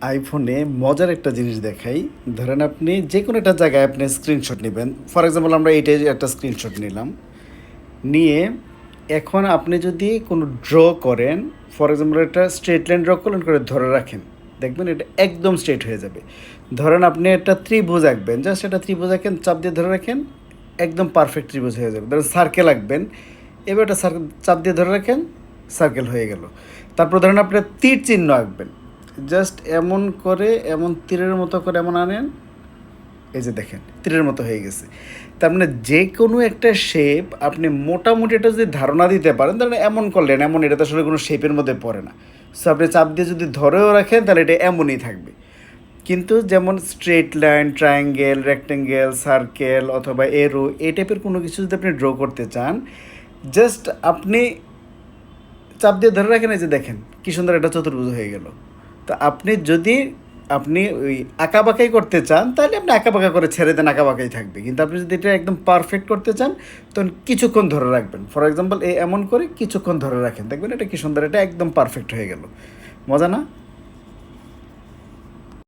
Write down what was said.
আইফোনে মজার একটা জিনিস দেখাই। ধরেন আপনি যে কোনো একটা জায়গায় আপনি স্ক্রিনশট নেবেন। ফর এক্সাম্পল আমরা এইটাই একটা স্ক্রিনশট নিলাম। নিয়ে এখন আপনি যদি কোনো ড্র করেন ফর এক্সাম্পল একটা স্ট্রেট লাইন ড্র করলেন, করে ধরে রাখেন। দেখবেন এটা একদম স্ট্রেট হয়ে যাবে। ধরেন আপনি একটা ত্রিভুজ আঁকবেন জাস্ট একটা ত্রিভুজ আঁকেন, চাপ দিয়ে ধরে রাখেন, একদম পারফেক্ট ত্রিভুজ হয়ে যাবে। ধরেন সার্কেল আঁকবেন, এবার একটা সার্কেল চাপ দিয়ে ধরে রাখেন সার্কেল হয়ে গেল। তারপর ধরেন আপনি তীর চিহ্ন আঁকবেন। জাস্ট এমন করে, এমন তীরের মতো করে এমন আনেন। এই যে দেখেন, তীরের মতো হয়ে গেছে। তার মানে যে কোনো একটা শেপ আপনি মোটামুটি একটা যদি ধারণা দিতে পারেন, তাহলে এমন করলেন, এমন, এটা তো আসলে কোনো শেপের মধ্যে পড়ে না। সো আপনি চাপ দিয়ে যদি ধরেও রাখেন, তাহলে এটা এমনই থাকবে। কিন্তু যেমন straight line triangle rectangle circle অথবা এরো এই টাইপের কোনো কিছু যদি আপনি ড্র করতে চান জাস্ট আপনি চাপ দিয়ে ধরে রাখেন, এই যে দেখেন, কি সুন্দর একটা চতুর্ভুজ হয়ে গেল। তো আপনি যদি আপনি ওই আঁকাবাঁকাই করতে চান, তাহলে আপনি আঁকাবাঁকা করে ছেড়ে দেন, আঁকাবাঁকাই থাকবে। কিন্তু আপনি যদি এটা একদম পারফেক্ট করতে চান, তখন কিছুক্ষণ ধরে রাখবেন। ফর এক্সাম্পল এ এমন করে কিছুক্ষণ ধরে রাখেন। দেখবেন এটা কি সুন্দর, এটা একদম পারফেক্ট হয়ে গেল। মজা না?